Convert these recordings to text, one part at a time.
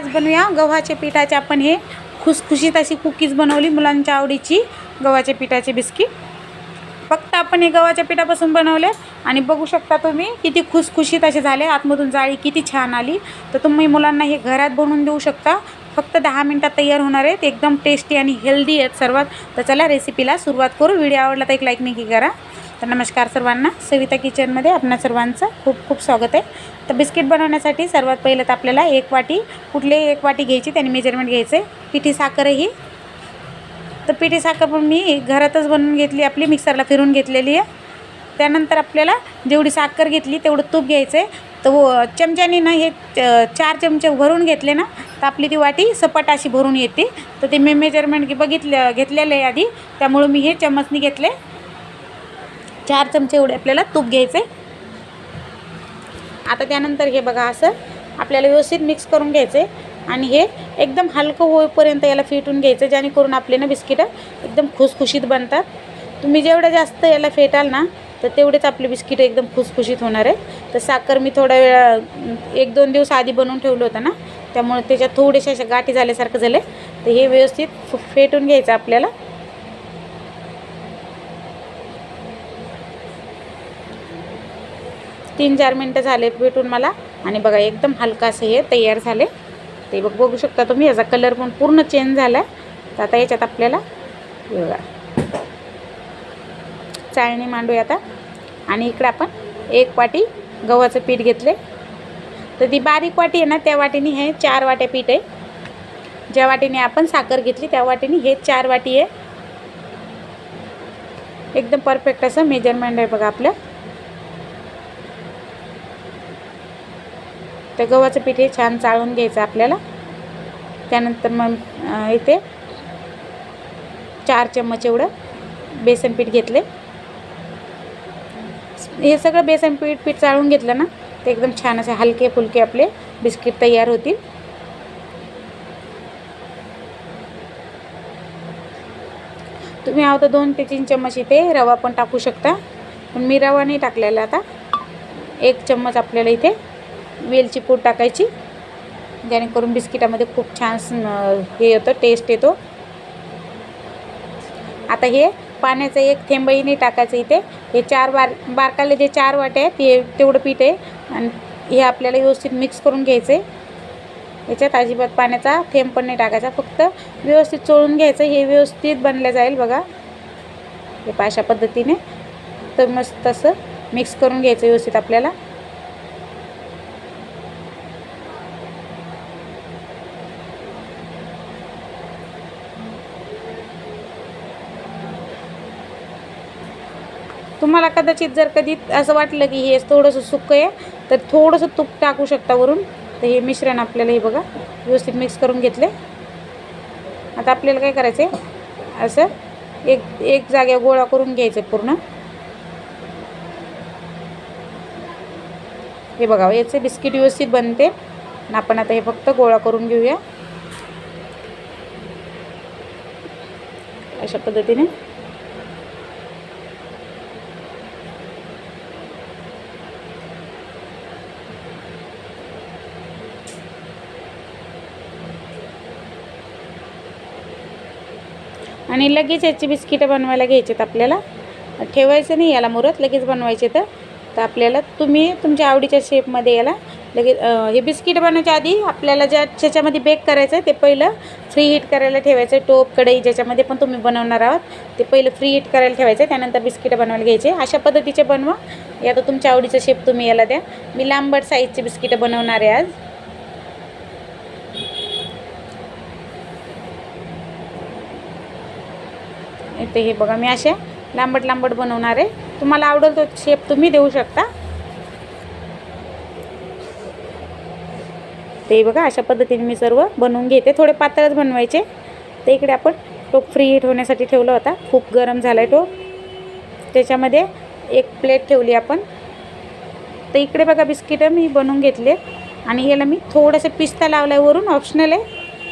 आज बनवूया. गव्हाच्या पिठाचे आपण हे खुसखुशीत अशी कुकीज बनवली मुलांच्या आवडीची. गव्हाच्या पिठाचे बिस्किट. फक्त आपण हे गव्हाच्या पिठापासून बनवले आणि बघू शकता तुम्ही किती खुसखुशीत असे झाले. आतमधून जाळी किती छान आली. तर तुम्ही मुलांना हे घरात बनवून देऊ शकता. फक्त दहा मिनटात तयार होणार आहेत. एकदम टेस्टी आणि हेल्दी आहेत सर्वात. तर चला रेसिपीला सुरुवात करू. व्हिडिओ आवडला तर एक लाईक नक्की करा. तर नमस्कार सर्वांना. सविता किचनमध्ये आपणा सर्वांचं खूप खूप स्वागत आहे. तर बिस्किट बनवण्यासाठी सर्वात पहिलं तर आपल्याला एक वाटी कुठलेही एक वाटी घ्यायची त्याने मेजरमेंट घ्यायचं. आहे पिठी साखरही. तर पिठी साखर पण मी घरातच बनवून घेतली आपली मिक्सरला फिरून घेतलेली आहे. त्यानंतर आपल्याला जेवढी साखर घेतली तेवढं तूप घ्यायचं आहे तर व चमच्याने ना हे चार चमचे भरून घेतले ना तर आपली ती वाटी सपाट अशी भरून येते. तर ते मी मेजरमेंट बघितलं घेतलेलं आहे आधी. त्यामुळं मी हे चमचनी घेतले. चार चमचे एवढे आपल्याला तूप घ्यायचं. आहे आता त्यानंतर हे बघा असं आपल्याला व्यवस्थित मिक्स करून घ्यायचं. आहे आणि हे एकदम हलकं होईपर्यंत याला फेटून घ्यायचं जेणेकरून आपले ना बिस्किटं एकदम खुसखुशीत बनतात. तुम्ही जेवढं जास्त याला फेटाल ना तर तेवढेच आपले बिस्किटं एकदम खुसखुशीत होणार आहे तर साखर मी थोड्या वेळा एक दोन दिवस आधी बनवून ठेवलं होतं ना त्यामुळे त्याच्यात थोडेशा अशा गाठी झाल्यासारखं झाले. तर हे व्यवस्थित फ- फेटून घ्यायचं आपल्याला. तीन चार मिनटं झाले भेटून मला. आणि बघा एकदम हलका असं हे तयार झाले. ते बघ बघू शकता तुम्ही याचा कलर पण पूर्ण चेंज झाला आहे तर आता याच्यात आपल्याला बघा. चाळणी मांडूया आता. आणि इकडे आपण एक वाटी गव्हाचं पीठ घेतले तर ती बारीक वाटी आहे ना त्या वाटीने हे चार वाट्या पीठ आहे. ज्या वाटीने आपण साखर घेतली त्या वाटीने हे चार वाटी आहे. एकदम परफेक्ट असं मेजरमेंट आहे बघा आपलं. तर गव्हाचं पीठ हे छान चाळून घ्यायचं आपल्याला. त्यानंतर मग इथे चार चम्मच एवढं बेसन पीठ घेतले हे सगळं बेसन पीठ पीठ चाळून घेतलं ना ते एकदम छान असे हलके फुलके आपले बिस्किट तयार होतील. तुम्ही आहोत तर दोन ते तीन चम्मच इथे रवा पण टाकू शकता. पण मी रवा नाही टाकलेला आता. एक चम्मच आपल्याला इथे वेलची पूड टाकायची. जेणेकरून बिस्किटामध्ये खूप छान हे येतं टेस्ट येतो. आता हे पाण्याचं एक थेंबही नाही टाकायचं इथे. हे चार बार बारकाले जे चार वाटे आहेत ते तेवढं पीठ आहे. आणि हे आपल्याला व्यवस्थित मिक्स करून घ्यायचं आहे याच्यात अजिबात पाण्याचा थेंब पण नाही टाकायचा. फक्त व्यवस्थित चोळून घ्यायचं. हे व्यवस्थित बनलं जाईल बघा. हे पाशा अशा पद्धतीने. तर मस्त तसं मिक्स करून घ्यायचं व्यवस्थित आपल्याला. तुम्हाला कदाचित जर कधी असं वाटलं की हे थोडंसं सुकं आहे तर थोडंसं तूप टाकू शकता वरून. तर हे मिश्रण आपल्याला हे बघा व्यवस्थित मिक्स करून घेतले. आता आपल्याला काय करायचं आहे असं एक एक जागेवर गोळा करून घ्यायचं पूर्ण. हे बघा याचे बिस्किट व्यवस्थित बनते. आणि आपण आता हे फक्त गोळा करून घेऊया. अशा पद्धतीने. आणि लगेच याची बिस्किटं बनवायला घ्यायचेत आपल्याला. ठेवायचं नाही याला मुरत लगेच बनवायचे तर. तर आपल्याला तुम्ही तुमच्या आवडीच्या शेपमध्ये याला लगेच हे बिस्किट बनवायच्या आधी आपल्याला ज्या ज्याच्यामध्ये बेक करायचं आहे ते पहिलं फ्री हीट करायला ठेवायचं आहे. टोप कढई ज्याच्यामध्ये पण तुम्ही बनवणार आहात ते पहिलं फ्री हीट करायला ठेवायचं आहे. त्यानंतर बिस्किटं बनवायला घ्यायचे. अशा पद्धतीचे बनवा. या तर तुमच्या आवडीचं शेप तुम्ही याला द्या. मी लांबट साईजचे बिस्किटं बनवणार आहे आज. इथे हे बघा मी अशा लांबट लांबट बनवणार आहे. तुम्हाला आवडेल तो शेप तुम्ही देऊ शकता. ते बघा अशा पद्धतीने मी सर्व बनवून घेते. थोडे पातळच बनवायचे. ते इकडे आपण टोप फ्री हीट होण्यासाठी ठेवला होता. खूप गरम झाला आहे टोप त्याच्यामध्ये एक प्लेट ठेवली आपण. तर इकडे बघा बिस्किटं मी बनवून घेतले. आणि याला मी थोडंसं पिस्ता लावला आहे वरून. ऑप्शनल आहे.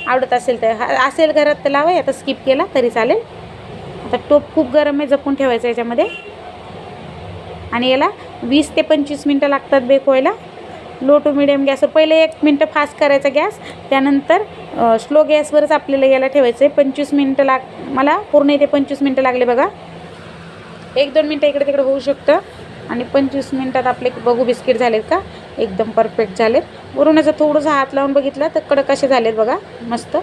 आवडत असेल तर. हा- असेल घरात तर लावा आता स्किप केला तरी चालेल. आता टोप खूप गरम आहे जपून ठेवायचं याच्यामध्ये. आणि याला वीस ते पंचवीस मिनटं लागतात बेक व्हायला. लो टू मिडियम गॅसवर पहिले एक मिनटं फास्ट करायचा गॅस. त्यानंतर स्लो गॅसवरच आपल्याला याला ठेवायचं आहे. पंचवीस मिनटं लाग मला पूर्ण इथे पंचवीस मिनटं लागले बघा. एक दोन मिनटं इकडे तिकडे होऊ शकतं. आणि पंचवीस मिनटात आपले बघू बिस्किट झालेत का? एकदम परफेक्ट झालेत. वरून याचा थोडंसं हात लावून बघितला तर कडक कसे झालेत बघा. मस्त.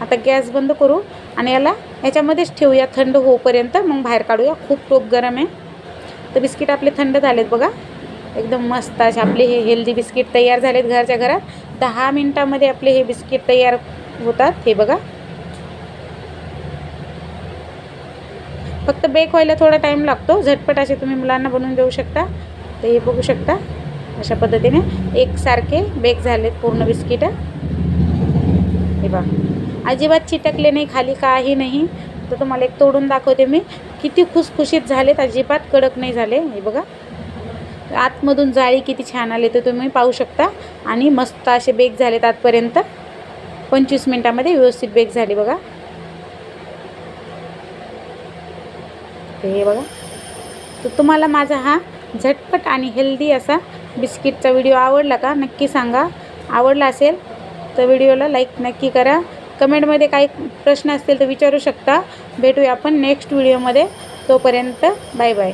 आता गॅस बंद करू. आणि याला याच्यामध्येच ठेवूया थंड होऊपर्यंत. मग बाहेर काढूया. खूप टोप गरम आहे. तर बिस्किट आपले थंड झालेत बघा. एकदम मस्त असे आपले हे हेल्दी बिस्किट तयार झालेत घरच्या घरात. दहा मिनटामध्ये आपले हे बिस्किट तयार होतात. हे बघा. फक्त बेक व्हायला थोडा टाईम लागतो. झटपट असे तुम्ही मुलांना बनवून देऊ शकता. तर हे बघू शकता. अशा पद्धतीने एकसारखे बेक झालेत पूर्ण बिस्किटं. हे बघा. अजिबात चिटकले नाही खाली काही नाही. तर तुम्हाला एक तोडून दाखवते मी. किती खुसखुशीत झालेत अजिबात कडक नाही झाले. हे बघा. आतमधून जाळी किती छान आले तर तुम्ही पाहू शकता. आणि मस्त असे बेक झालेत आतपर्यंत. पंचवीस मिनटामध्ये व्यवस्थित बेक झाले बघा. हे बघा. तर तुम्हाला माझा हा झटपट आणि हेल्दी असा बिस्किटचा व्हिडिओ आवडला का? नक्की सांगा. आवडला असेल तर व्हिडिओला लाईक नक्की करा. कमेंटमध्ये काही प्रश्न असतील तर विचारू शकता. भेटूया आपण नेक्स्ट व्हिडिओमध्ये तोपर्यंत बाय बाय